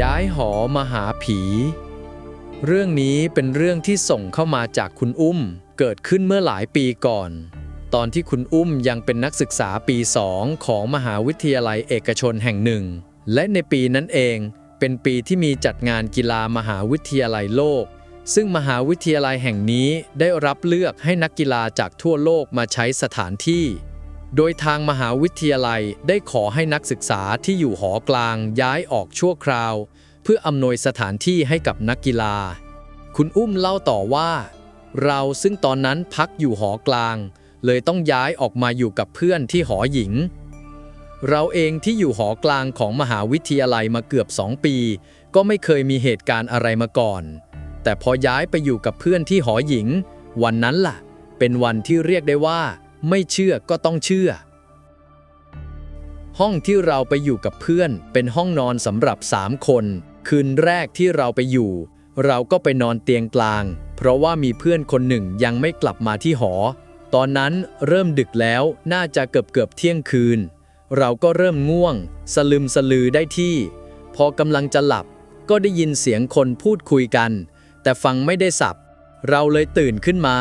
ย้ายหอมาหาผี เรื่องนี้เป็นเรื่องที่ส่งเข้ามาจากคุณอุ้ม เกิดขึ้นเมื่อหลายปีก่อน ตอนที่คุณอุ้มยังเป็นนักศึกษาปีสองของมหาวิทยาลัยเอกชนแห่งหนึ่ง และในปีนั้นเองเป็นปีที่มีจัดงานกีฬามหาวิทยาลัยโลก ซึ่งมหาวิทยาลัยแห่งนี้ได้รับเลือกให้นักกีฬาจากทั่วโลกมาใช้สถานที่ โดยทางมหาวิทยาลัยได้ขอให้นักศึกษาที่อยู่หอกลางย้ายออกชั่วคราว เพื่ออำนวยสถานที่ให้กับนักกีฬา คุณอุ้มเล่าต่อว่า เราซึ่งตอนนั้นพักอยู่หอกลาง เลยต้องย้ายออกมาอยู่กับเพื่อนที่หอหญิง เราเองที่อยู่หอกลางของมหาวิทยาลัยมาเกือบสองปี ก็ไม่เคยมีเหตุการณ์อะไรมาก่อน แต่พอย้ายไปอยู่กับเพื่อนที่หอหญิง วันนั้นล่ะ เป็นวันที่เรียกได้ว่า ไม่เชื่อก็ต้องเชื่อ ห้องที่เราไปอยู่กับเพื่อนเป็นห้องนอนสำหรับสามคน คืนแรกที่เราไปอยู่ เราก็ไปนอนเตียงกลาง เพราะว่ามีเพื่อนคนหนึ่งยังไม่กลับมาที่หอ ตอนนั้นเริ่มดึกแล้วน่าจะเกือบเกือบเที่ยงคืน เราก็เริ่มง่วง สลึมสลือได้ที่ พอกำลังจะหลับก็ได้ยินเสียงคนพูดคุยกัน แต่ฟังไม่ได้สับ เราเลยตื่นขึ้นมา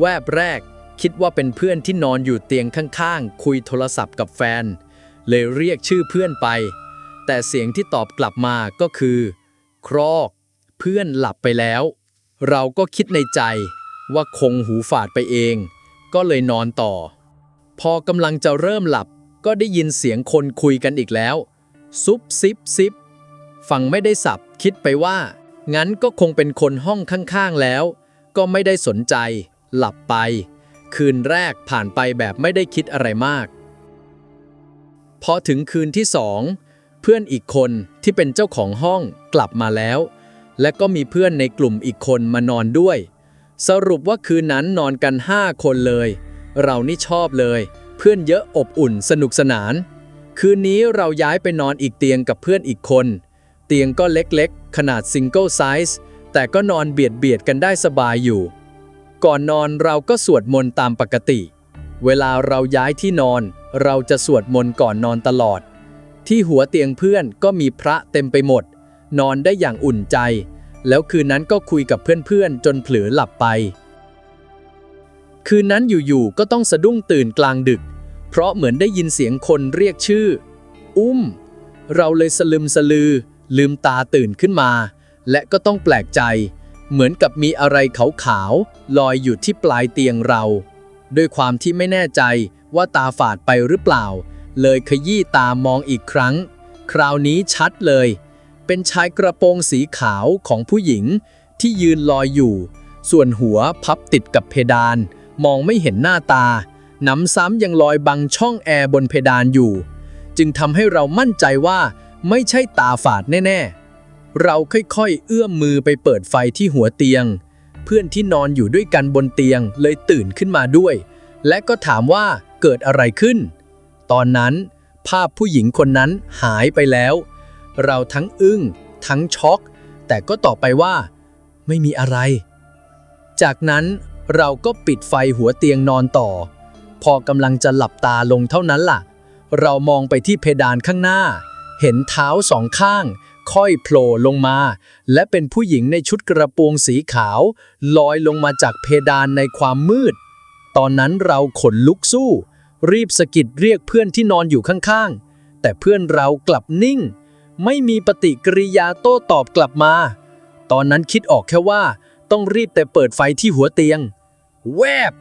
แวบแรก คิดว่าเป็นเพื่อนที่นอนอยู่เตียงข้างๆ คุยโทรศัพท์กับแฟน เลยเรียกชื่อเพื่อนไป แต่เสียงที่ตอบกลับมาก็คือ ครอก เพื่อนหลับไปแล้ว เราก็คิดในใจว่าคงหูฝาดไปเอง ก็เลยนอนต่อ พอกำลังจะเริ่มหลับก็ได้ยินเสียงคนคุยกันอีกแล้ว ซุบซิบซิบฟังไม่ได้สับคิดไปว่า งั้นก็คงเป็นคนห้องข้างๆแล้ว ก็ไม่ได้สนใจ หลับไป คืนแรกผ่านไปแบบไม่ได้คิดอะไรมาก พอถึงคืนที่สองเพื่อนอีกคนที่เป็นเจ้าของห้องกลับมาแล้ว และก็มีเพื่อนในกลุ่มอีกคนมานอนด้วย สรุปว่าคืนนั้นนอนกัน 5 คนเลย เรานี่ชอบเลย เพื่อนเยอะอบอุ่นสนุกสนาน คืนนี้เราย้ายไปนอนอีกเตียงกับเพื่อนอีกคน เตียงก็เล็กๆ ขนาดซิงเกิลไซส์แต่ก็นอนเบียดเบียดกันได้สบายอยู่ ก่อนนอนเราก็สวดมนต์ตามปกติ เวลาเราย้ายที่นอน เราจะสวดมนต์ก่อนนอนตลอด ที่หัวเตียงเพื่อนก็มีพระเต็มไปหมด นอนได้อย่างอุ่นใจ แล้วคืนนั้นก็คุยกับเพื่อนๆ จนเผลอหลับไป คืนนั้นอยู่ๆก็ต้องสะดุ้งตื่นกลางดึก เพราะเหมือนได้ยินเสียงคนเรียกชื่อ อุ้ม เราเลยสลึมสลือ ลืมตาตื่นขึ้นมา และก็ต้องแปลกใจ เหมือนกับมีอะไรขาวๆลอยอยู่ที่ปลายเตียงเรา ด้วยความที่ไม่แน่ใจว่าตาฝาดไปหรือเปล่า เลยขยี้ตามองอีกครั้ง คราวนี้ชัดเลย เป็นชายกระโปรงสีขาวของผู้หญิงที่ยืนลอยอยู่ ส่วนหัวพับติดกับเพดาน มองไม่เห็นหน้าตาหนำซ้ำยังลอยบังช่องแอร์บนเพดานอยู่ จึงทำให้เรามั่นใจว่าไม่ใช่ตาฝาดแน่ ๆ เราค่อยๆ เอื้อมมือไปเปิดไฟที่หัวเตียง เพื่อนที่นอนอยู่ด้วยกันบนเตียงเลยตื่นขึ้นมาด้วย และก็ถามว่าเกิดอะไรขึ้น ตอนนั้น ภาพผู้หญิงคนนั้นหายไปแล้ว เราทั้งอึ้ง ทั้งช็อก แต่ก็ตอบไปว่า ไม่มีอะไร จากนั้นเราก็ปิดไฟหัวเตียงนอนต่อ พอกำลังจะหลับตาลงเท่านั้นล่ะ เรามองไปที่เพดานข้างหน้า เห็นเท้าสองข้าง ค่อยโผล่ลงมา และเป็นผู้หญิงในชุดกระโปรงสีขาว ลอยลงมาจากเพดานในความมืด ตอนนั้นเราขนลุกสู้ รีบสะกิดเรียกเพื่อนที่นอนอยู่ข้างๆ แต่เพื่อนเรากลับนิ่ง ไม่มีปฏิกิริยาโต้ตอบกลับมา ตอนนั้นคิดออกแค่ว่า ต้องรีบแต่เปิดไฟที่หัวเตียง แวบ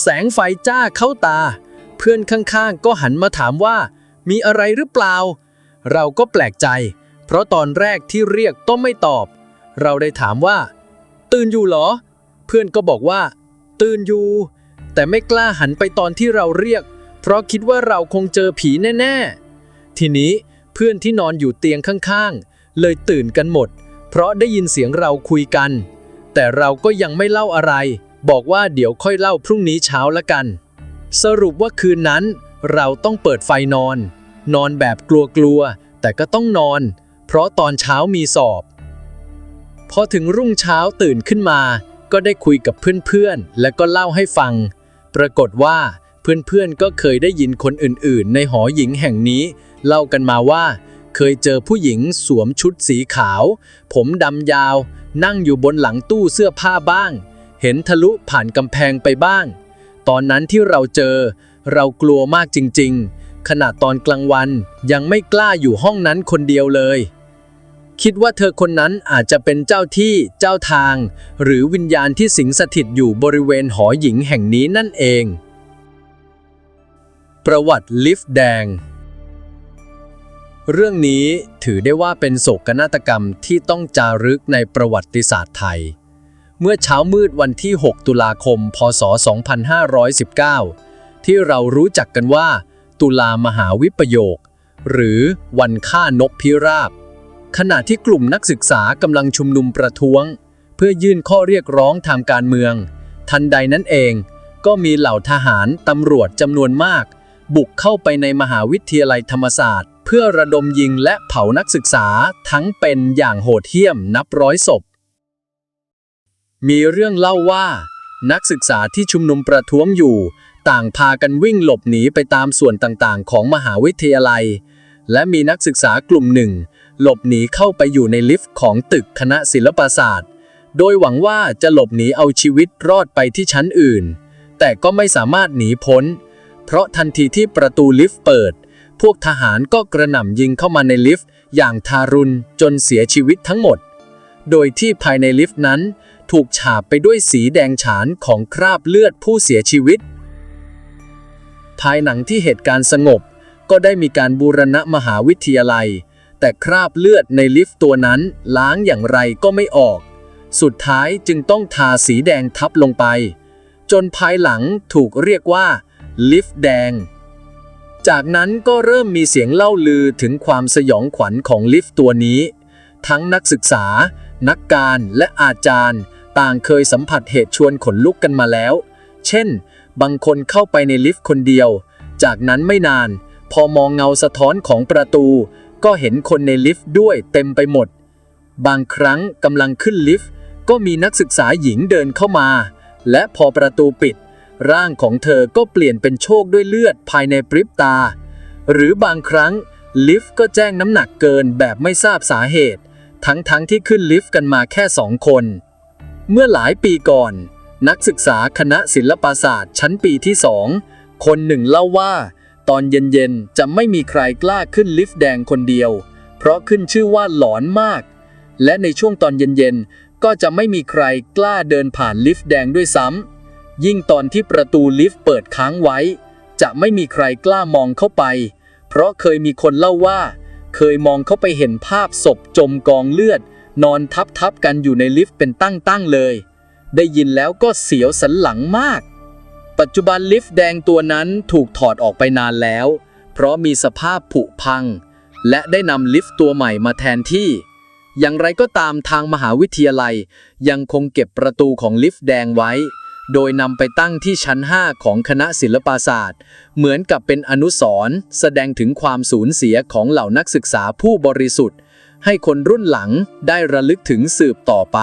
แสงไฟจ้าเข้าตา เพื่อนข้างๆ ก็หันมาถามว่ามีอะไรหรือเปล่า เราก็แปลกใจ เพราะตอนแรกที่เรียกก็ไม่ตอบ เราได้ถามว่า ตื่นอยู่หรอ เพื่อนก็บอกว่า ตื่นอยู่ แต่ไม่กล้าหันไปตอนที่เราเรียก เพราะคิดว่าเราคงเจอผีแน่ๆ ทีนี้เพื่อนที่นอนอยู่เตียงข้างๆ เลยตื่นกันหมด เพราะได้ยินเสียงเราคุยกัน แต่เราก็ยังไม่เล่าอะไร บอกว่าเดี๋ยวค่อยเล่าพรุ่งนี้เช้าละกัน สรุปว่าคืนนั้น เราต้องเปิดไฟนอน นอนแบบกลัวๆแต่ก็ต้องนอน เพราะตอนเช้ามีสอบ พอถึงรุ่งเช้าตื่นขึ้นมา ก็ได้คุยกับเพื่อนๆ และก็เล่าให้ฟัง ปรากฏว่าเพื่อนๆ ก็เคยได้ยินคนอื่นๆ ในหอหญิงแห่งนี้ เล่ากันมาว่าเคเคยเจอผู้หญิงสวมชุดสีขาว ผมดำยาว นั่งอยู่บนหลังตู้เสื้อผ้าบ้าง เห็นทะลุผ่านกำแพงไปบ้าง ตอนนั้นที่เราเจอ เรากลัวมากจริงๆ ขณะตอนกลางวันยังไม่กล้าอยู่ห้องนั้นคนเดียวเลย คิดว่าเธอคนนั้นอาจจะเป็นเจ้าที่เจ้าทาง หรือวิญญาณที่สิงสถิตอยู่บริเวณหอหญิงแห่งนี้นั่นเอง ประวัติลิฟต์แดง เรื่องนี้ถือได้ว่าเป็นโศกนาฏกรรมที่ต้องจารึกในประวัติศาสตร์ไทย เมื่อเช้ามืดวันที่ 6 ตุลาคม พศ 2519 ที่เรารู้จักกันว่า ตุลามหาวิปโยค หรือวันฆ่านกพิราบ ขณะที่กลุ่มนักศึกษากำลังชุมนุมประท้วง เพื่อยื่นข้อเรียกร้องทางการเมือง ทันใดนั้นเอง ก็มีเหล่าทหารตำรวจจำนวนมาก บุกเข้าไปในมหาวิทยาลัยธรรมศาสตร์ เพื่อระดมยิงและเผานักศึกษาทั้งเป็นอย่างโหดเหี้ยมนับร้อยศพ มีเรื่องเล่าว่า นักศึกษาที่ชุมนุมประท้วงอยู่ ต่างพากันวิ่งหลบหนีไปตามส่วนต่างๆ ของมหาวิทยาลัย และมีนักศึกษากลุ่มหนึ่ง หลบหนีเข้าไปอยู่ในลิฟต์ของตึกคณะศิลปศาสตร์ โดยหวังว่าจะหลบหนีเอาชีวิตรอดไปที่ชั้นอื่น แต่ก็ไม่สามารถหนีพ้น เพราะทันทีที่ประตูลิฟต์เปิด พวกทหารก็กระหน่ำยิงเข้ามาในลิฟต์อย่างทารุณจนเสียชีวิตทั้งหมด โดยที่ภายในลิฟต์นั้น ถูกฉาบไปด้วยสีแดงฉานของคราบเลือดผู้เสียชีวิต ภายหลังที่เหตุการณ์สงบก็ได้มีการบูรณะมหาวิทยาลัย แต่คราบเลือดในลิฟต์ตัวนั้นล้างอย่างไรก็ไม่ออก สุดท้ายจึงต้องทาสีแดงทับลงไป จนภายหลังถูกเรียกว่า ลิฟต์แดง จากนั้นก็เริ่มมีเสียงเล่าลือถึงความสยองขวัญของลิฟต์ตัวนี้ ทั้งนักศึกษา นักการและอาจารย์ ต่างเคยสัมผัสเหตุชวนขนลุกกันมาแล้ว เช่น บางคนเข้าไปในลิฟต์คนเดียว จากนั้นไม่นาน พอมองเงาสะท้อนของประตู ก็เห็นคนในลิฟต์ด้วยเต็มไปหมด บางครั้งกำลังขึ้นลิฟต์ ก็มีนักศึกษาหญิงเดินเข้ามา และพอประตูปิด ร่างของเธอก็เปลี่ยนเป็นโชคด้วยเลือดภายในปริบตา หรือบางครั้งลิฟต์ก็แจ้งน้ำหนักเกินแบบไม่ทราบสาเหตุ ทั้งๆทที่ขึ้นลิฟต์กันมาแค่สองคน เมื่อหลายปีก่อน นักศึกษาคณะศิลปศาสตร์ชั้นปีที่สองคนหนึ่งเล่าว่า ตอนเย็นๆ จะไม่มีใครกล้าขึ้นลิฟต์แดงคนเดียว เพราะขึ้นชื่อว่าหลอนมาก และในช่วงตอนเย็นๆ ก็จะไม่มีใครกล้าเดินผ่านลิฟต์แดงด้วยซ้ำ ยิ่งตอนที่ประตูลิฟต์เปิดค้างไว้ จะไม่มีใครกล้ามองเข้าไป เพราะเคยมีคนเล่าว่า เคยมองเข้าไปเห็นภาพศพจมกองเลือด นอนทับทับๆกันอยู่ในลิฟต์เป็นตั้งๆเลย ได้ยินแล้วก็เสียวสันหลังมาก ปัจจุบันลิฟต์แดงตัวนั้นถูกถอดออกไปนานแล้ว เพราะมีสภาพผุพัง และได้นำลิฟต์ตัวใหม่มาแทนที่ อย่างไรก็ตามทางมหาวิทยาลัย ยังคงเก็บประตูของลิฟต์แดงไว้ โดยนำไปตั้งที่ชั้น 5 ของคณะศิลปศาสตร์ เหมือนกับเป็นอนุสรณ์แสดงถึงความสูญเสียของเหล่านักศึกษาผู้บริสุทธิ์ ให้คนรุ่นหลังได้ระลึกถึงสืบต่อไป